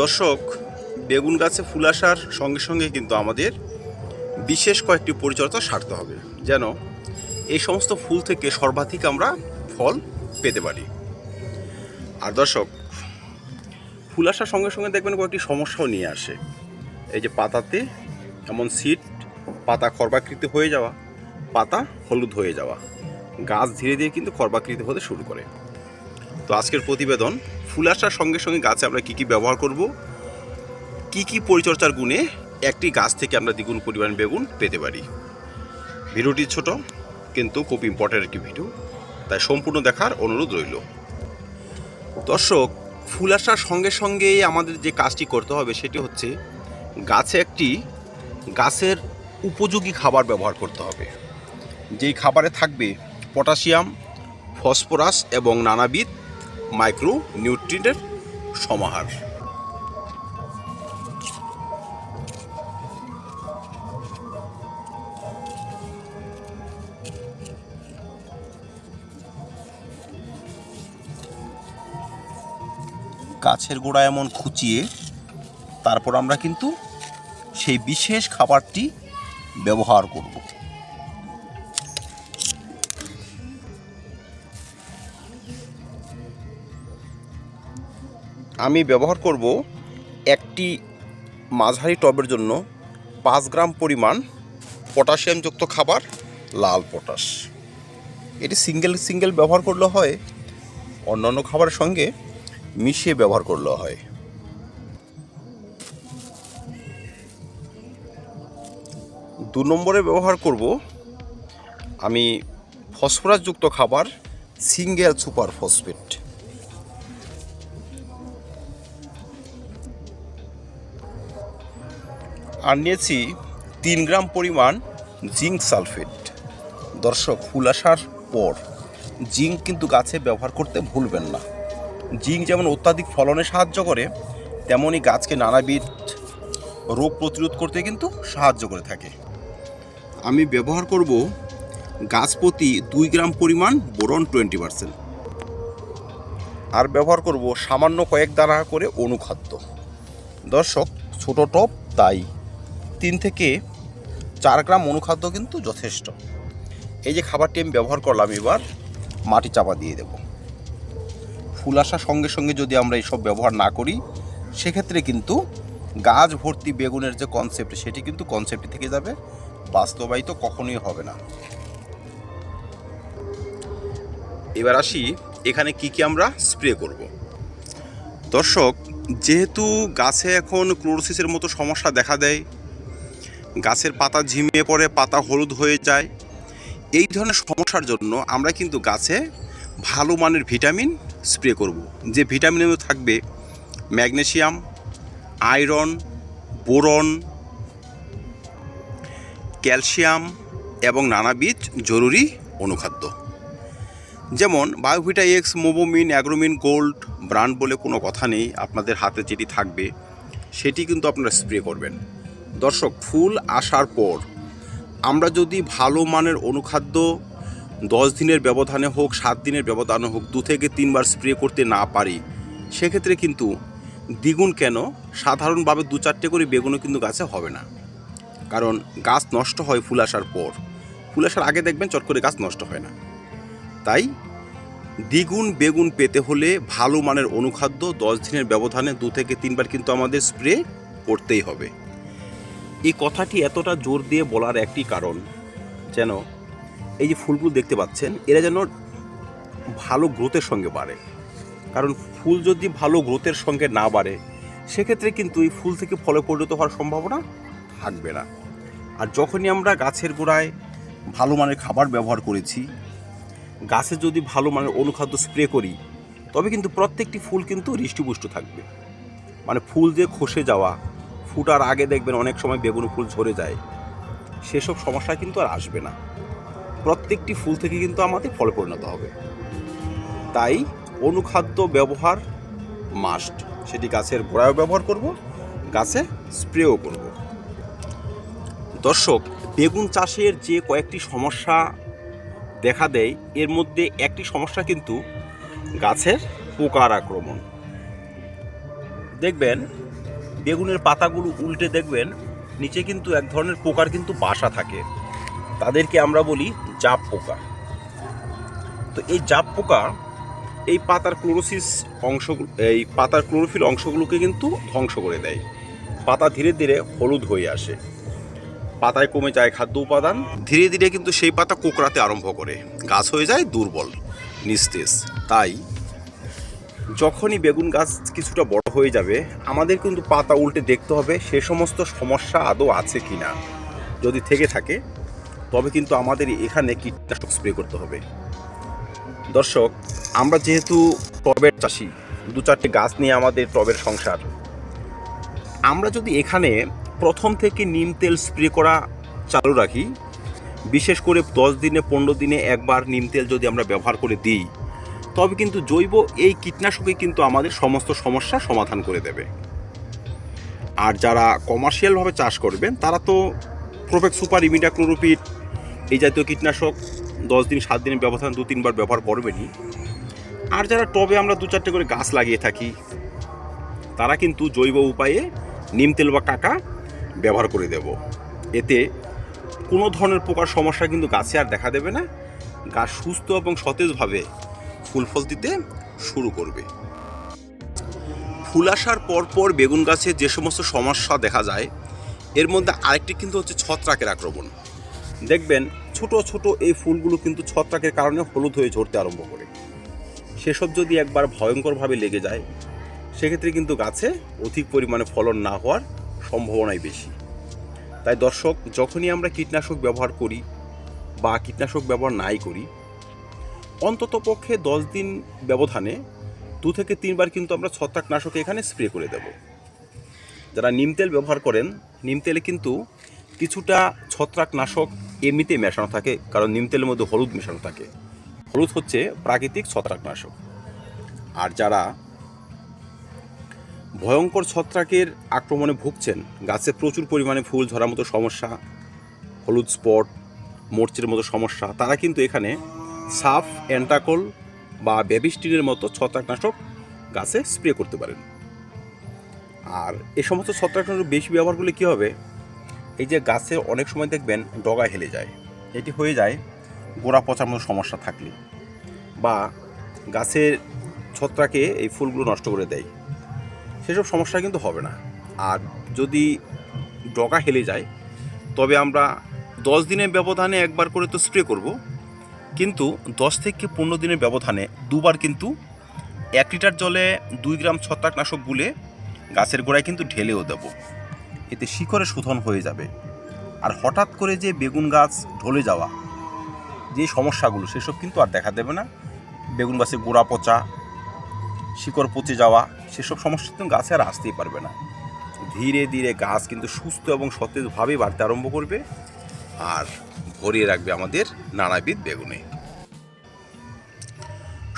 দর্শক, বেগুন গাছে ফুল আসার সঙ্গে সঙ্গে কিন্তু আমাদের বিশেষ কয়েকটি পরিচর্যা সারতে হবে, যেন এই সমস্ত ফুল থেকে সর্বাধিক আমরা ফল পেতে পারি। আর দর্শক, ফুল আসার সঙ্গে সঙ্গে দেখবেন কয়েকটি সমস্যাও নিয়ে আসে। এই যে পাতাতে এমন সিট পাতা খর্বাকৃতি হয়ে যাওয়া, পাতা হলুদ হয়ে যাওয়া। গাছ ধীরে ধীরে কিন্তু খর্বাকৃতি হতে শুরু করে। তো আজকের প্রতিবেদন, ফুল আসার সঙ্গে সঙ্গে গাছে আমরা কী কী ব্যবহার করব, কি কি পরিচর্যার গুণে একটি গাছ থেকে আমরা দ্বিগুণ পরিমাণ বেগুন পেতে পারি। ভিডিওটি ছোট, কিন্তু খুব ইম্পর্ট্যান্ট একটি ভিডিও, তাই সম্পূর্ণ দেখার অনুরোধ রইল। দর্শক, ফুল আসার সঙ্গে সঙ্গে আমাদের যে কাজটি করতে হবে সেটি হচ্ছে গাছে একটি গাছের উপযোগী খাবার ব্যবহার করতে হবে। যেই খাবারে থাকবে পটাশিয়াম, ফসফরাস এবং নানাবিধ মাইক্রো নিউট্রিয়েন্টের সমাহার। গাছের গোড়া এমন খুঁচিয়ে তারপর আমরা কিন্তু সেই বিশেষ খাবারটি ব্যবহার করব। আমি ব্যবহার করব একটি মাঝারি টবের জন্য পাঁচ গ্রাম পরিমাণ পটাশিয়ামযুক্ত খাবার, লাল পটাশ। এটি সিঙ্গেল সিঙ্গেল ব্যবহার করলে হয়, অন্যান্য খাবারের সঙ্গে মিশিয়ে ব্যবহার করলে হয়। দু নম্বরে ব্যবহার করব আমি ফসফরাসযুক্ত খাবার, সিঙ্গেল সুপার ফসফেট আর নিয়েছি তিন গ্রাম পরিমাণ জিঙ্ক সালফেট। দর্শক ফুল আসার পর জিঙ্ক কিন্তু গাছে ব্যবহার করতে ভুলবেন না। জিঙ্ক যেমন অত্যাধিক ফলনে সাহায্য করে তেমনই গাছকে নানাবিধ রোগ প্রতিরোধ করতে কিন্তু সাহায্য করে থাকে। আমি ব্যবহার করব গাছ প্রতি দুই গ্রাম পরিমাণ বোরন টোয়েন্টি পার্সেন্ট। আর ব্যবহার করব সামান্য কয়েক দানা করে অনুখাদ্য। দর্শক, ছোট টপ তাই। তিন থেকে চার গ্রাম অনুখাদ্য কিন্তু যথেষ্ট। এই যে খাবারটি আমি ব্যবহার করলাম এবার, মাটি চাপা দিয়ে দেব। ফুল আসার সঙ্গে সঙ্গে যদি আমরা এইসব ব্যবহার না করি, সেক্ষেত্রে কিন্তু গাছ ভর্তি বেগুনের যে কনসেপ্ট সেটি কিন্তু কনসেপ্ট থেকে যাবে, বাস্তবায়িত কখনোই হবে না। এবার আসি, এখানে কি কি আমরা স্প্রে করব। দর্শক, যেহেতু গাছে এখন ক্লোরোসিসের মতো সমস্যা দেখা দেয় গাছের পাতা ঝিমিয়ে পড়ে, পাতা হলুদ হয়ে যায়। এই ধরনের সমস্যার জন্য আমরা কিন্তু গাছে ভালো মানের ভিটামিন স্প্রে করব। যে ভিটামিনের থাকবে ম্যাগনেশিয়াম আয়রন, বোরন, ক্যালসিয়াম এবং নানাবিধ জরুরি অনুখাদ্য। যেমন Biovita X, Mobomin, Agromin, gold brand বলে কোনো কথা নেই। আপনাদের হাতে যেটি থাকবে, সেটি কিন্তু আপনারা স্প্রে করবেন। দর্শক, ফুল আসার পর আমরা যদি ভালো মানের অনুখাদ্য দশ দিনের ব্যবধানে হোক, সাত দিনের ব্যবধানে হোক, দু থেকে তিনবার স্প্রে করতে না পারি, সেক্ষেত্রে কিন্তু দ্বিগুণ কেন? সাধারণভাবে দু চারটে করে বেগুনও কিন্তু গাছে হবে না। কারণ গাছ নষ্ট হয় ফুল আসার পর। ফুল আসার আগে দেখবেন চট করে গাছ নষ্ট হয় না। তাই দ্বিগুণ বেগুন পেতে হলে ভালো মানের অনুখাদ্য দশ দিনের ব্যবধানে দু থেকে তিনবার কিন্তু আমাদের স্প্রে করতেই হবে। এই কথাটি এতটা জোর দিয়ে বলার একটি কারণ, যেন এই যে ফুলগুলো দেখতে পাচ্ছেন, এরা যেন ভালো গ্রোথের সঙ্গে বাড়ে। কারণ ফুল যদি ভালো গ্রোথের সঙ্গে না বাড়ে, সেক্ষেত্রে কিন্তু এই ফুল থেকে ফলে পরিণত হওয়ার সম্ভাবনা থাকবে না। আর যখনই আমরা গাছের গোড়ায় ভালো মানের খাবার ব্যবহার করেছি, গাছে যদি ভালো মানের অনুখাদ্য স্প্রে করি, তবে কিন্তু প্রত্যেকটি ফুল কিন্তু হৃষ্টপুষ্ট থাকবে। মানে ফুল যে খসে যাওয়া ফুটার আগে দেখবেন অনেক সময় বেগুন ফুল ঝরে যায়। সেসব সমস্যা কিন্তু আর আসবে না। প্রত্যেকটি ফুল থেকে কিন্তু আমাদের ফল পরিণত হবে। তাই অনুখাদ্য ব্যবহার মাস্ট সেটি গাছের গোড়ায়ও ব্যবহার করব, গাছে স্প্রেও করব। দর্শক, বেগুন চাষের যে কয়েকটি সমস্যা দেখা দেয়, এর মধ্যে একটি সমস্যা কিন্তু গাছের পোকার আক্রমণ। দেখবেন বেগুনের পাতাগুলো উল্টে দেখবেন, নিচে কিন্তু এক ধরনের পোকার কিন্তু বাসা থাকে। তাদেরকে আমরা বলি জাপ পোকা। তো এই জাপ পোকা, এই পাতার ক্লোরোসিস অংশ, এই পাতার ক্লোরোফিল অংশগুলোকে কিন্তু ধ্বংস করে দেয়। পাতা ধীরে ধীরে হলুদ হয়ে আসে। পাতায় কমে যায় খাদ্য উপাদান। ধীরে ধীরে কিন্তু সেই পাতা কোকড়াতে আরম্ভ করে। গাছ হয়ে যায় দুর্বল, নিস্তেজ। তাই যখনই বেগুন গাছ কিছুটা বড় হয়ে যাবে, আমাদের কিন্তু পাতা উল্টে দেখতে হবে সে সমস্ত সমস্যা আদৌ আছে কি না। যদি থেকে থাকে, তবে কিন্তু আমাদের এখানে কীটনাশক স্প্রে করতে হবে। দর্শক, আমরা যেহেতু টবের চাষি, দু চারটে গাছ নিয়ে আমাদের টবের সংসার, আমরা যদি এখানে প্রথম থেকে নিম তেল স্প্রে করা চালু রাখি, বিশেষ করে দশ দিনে, পনেরো দিনে একবার নিম তেল যদি আমরা ব্যবহার করে দিই তবে কিন্তু জৈব এই কীটনাশকই কিন্তু আমাদের সমস্ত সমস্যা সমাধান করে দেবে। আর যারা কমার্শিয়ালভাবে চাষ করবেন, তারা তো প্রোফেক্ট সুপার ইমিডা ক্লোরোপিড এই জাতীয় কীটনাশক দশ দিন, সাত দিনের ব্যবধান দু তিনবার ব্যবহার করবেনই। আর যারা টবে আমরা দু চারটে করে গাছ লাগিয়ে থাকি, তারা কিন্তু জৈব উপায়ে নিম তেল বা কাকা ব্যবহার করে দেব। এতে কোনো ধরনের পোকার সমস্যা কিন্তু গাছে আর দেখা দেবে না। গাছ সুস্থ এবং সতেজভাবে ফুল ফল দিতে শুরু করবে। ফুল আসার পর পর বেগুন গাছে যে সমস্ত সমস্যা দেখা যায়, এর মধ্যে আরেকটি কিন্তু হচ্ছে ছত্রাকের আক্রমণ। দেখবেন, ছোট ছোট এই ফুলগুলো কিন্তু ছত্রাকের কারণে হলুদ হয়ে ঝরতে আরম্ভ করে। সেসব যদি একবার ভয়ঙ্করভাবে লেগে যায়, সেক্ষেত্রে কিন্তু গাছে অধিক পরিমাণে ফলন না হওয়ার সম্ভাবনাই বেশি। তাই দর্শক, যখনই আমরা কীটনাশক ব্যবহার করি বা কীটনাশক ব্যবহার নাই করি অন্তত পক্ষে দশ দিন ব্যবধানে দু থেকে তিনবার কিন্তু আমরা ছত্রাকনাশক এখানে স্প্রে করে দেব। যারা নিম তেল ব্যবহার করেন, নিম তেলে কিন্তু কিছুটা ছত্রাকনাশক এমনিতেই মেশানো থাকে, কারণ নিম তেলের মধ্যে হলুদ মেশানো থাকে। হলুদ হচ্ছে প্রাকৃতিক ছত্রাকনাশক। আর যারা ভয়ঙ্কর ছত্রাকের আক্রমণে ভুগছেন, গাছে প্রচুর পরিমাণে ফুল ঝরার মতো সমস্যা, হলুদ স্পট, মোর্চের মতো সমস্যা, তারা কিন্তু এখানে সাফ অ্যান্টাকল বা বেবিস্টিনের মতো ছত্রাকনাশক গাছে স্প্রে করতে পারেন। আর এ সমস্ত ছত্রাকনাশক বেশি ব্যবহার করলে কী হবে? এই যে গাছে অনেক সময় দেখবেন ডগা হেলে যায়। এটি হয়ে যায় গোড়া পচার মতো সমস্যা থাকলে বা গাছের ছত্রাকে এই ফুলগুলো নষ্ট করে দেয়। সেসব সমস্যা কিন্তু হবে না। আর যদি ডগা হেলে যায়, তবে আমরা দশ দিনের ব্যবধানে একবার করে তো স্প্রে করব। কিন্তু দশ থেকে পনেরো দিনের ব্যবধানে দুবার কিন্তু এক লিটার জলে দুই গ্রাম ছত্রাকনাশক গুলে গাছের গোড়ায় কিন্তু ঢেলেও দেব। এতে শিকড়ে শোধন হয়ে যাবে। আর হঠাৎ করে যে বেগুন গাছ ঢলে যাওয়া, যে সমস্যাগুলো, সেসব কিন্তু আর দেখা দেবে না। বেগুন গাছের গোড়া পচা, শিকড় পচে যাওয়া, সেসব সমস্যা কিন্তু গাছে আর আসতেই পারবে না। ধীরে ধীরে গাছ কিন্তু সুস্থ এবং সতেজভাবে বাড়তে আরম্ভ করবে। আর ভরিয়ে রাখবে আমাদের নানাবিধ বেগুনে।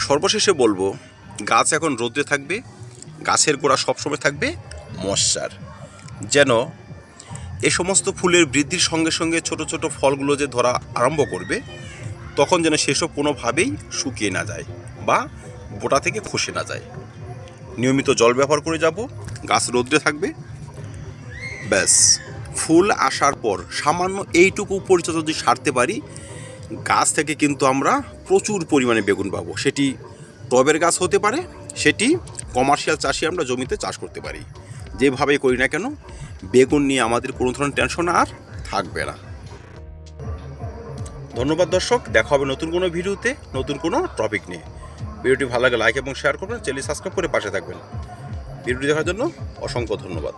সর্বশেষে বলব, গাছ এখন রোদে থাকবে, গাছের গোড়া সবসময় থাকবে মশার। যেন এ সমস্ত ফুলের বৃদ্ধির সঙ্গে সঙ্গে ছোট ছোট ফলগুলো যে ধরা আরম্ভ করবে, তখন যেন সেসব কোনোভাবেই শুকিয়ে না যায় বা বোটা থেকে খসে না যায়। নিয়মিত জল ব্যবহার করে যাব, গাছ রৌদ্রে থাকবে, ব্যাস। ফুল আসার পর সামান্য এইটুকু পরিচর্যা যদি সারতে পারি, গাছ থেকে কিন্তু আমরা প্রচুর পরিমাণে বেগুন পাবো। সেটি টবের গাছ হতে পারে, সেটি কমার্শিয়াল চাষি আমরা জমিতে চাষ করতে পারি। যেভাবেই করি না কেন, বেগুন নিয়ে আমাদের কোনো ধরনের টেনশন আর থাকবে না। ধন্যবাদ দর্শক, দেখা হবে নতুন কোনো ভিডিওতে, নতুন কোনো টপিক নিয়ে। ভিডিওটি ভালো লাগে লাইক এবং শেয়ার করবেন চ্যানেল সাবস্ক্রাইব করে পাশে থাকবেন। ভিডিওটি দেখার জন্য অসংখ্য ধন্যবাদ।